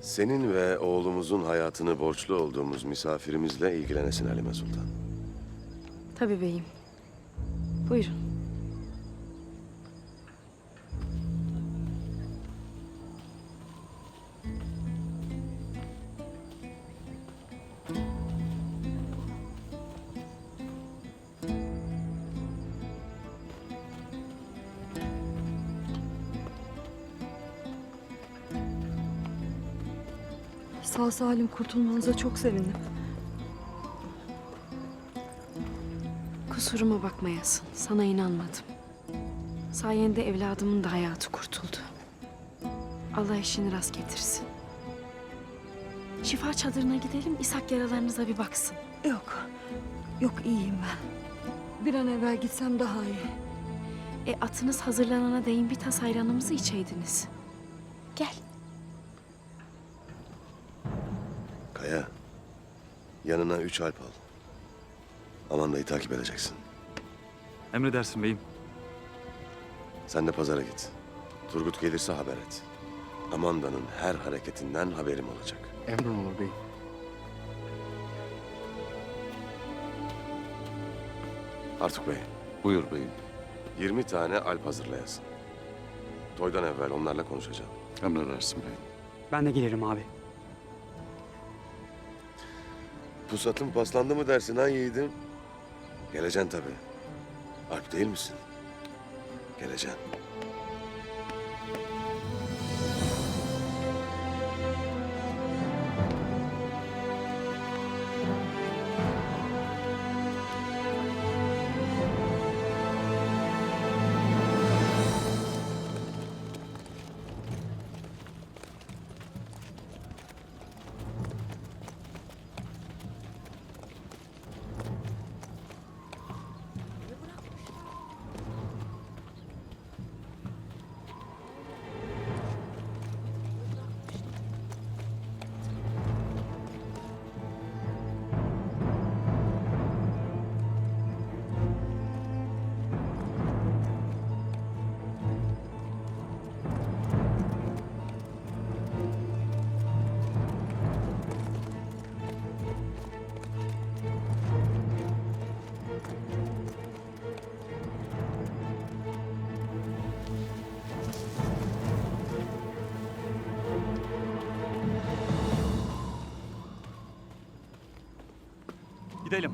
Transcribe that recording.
Senin ve oğlumuzun hayatını borçlu olduğumuz misafirimizle ilgilenesin Halime Sultan. Tabii beyim. Buyurun. Sağ salim kurtulmanıza çok sevindim. Kusuruma bakmayasın. Sana inanmadım. Sayende evladımın da hayatı kurtuldu. Allah işini rast getirsin. Şifa çadırına gidelim, İshak yaralarınıza bir baksın. Yok, yok iyiyim ben. Bir an evvel gitsem daha iyi. E atınız hazırlanana değin bir tas ayranımızı içeydiniz. Gel. Kaya, yanına üç alp al. Amanda'yı takip edeceksin. Emredersin beyim. Sen de pazara git. Turgut gelirse haber et. Amanda'nın her hareketinden haberim olacak. Emrin olur beyim. Artuk Bey, Buyur beyim. 20 tane alp hazırlayasın. Toydan evvel onlarla konuşacağım. Emredersin beyim. Ben de gelirim abi. Pusatın paslandı mı dersin ha yiğidim? Geleceksin tabii. Alp değil misin? Geleceksin. Gidelim.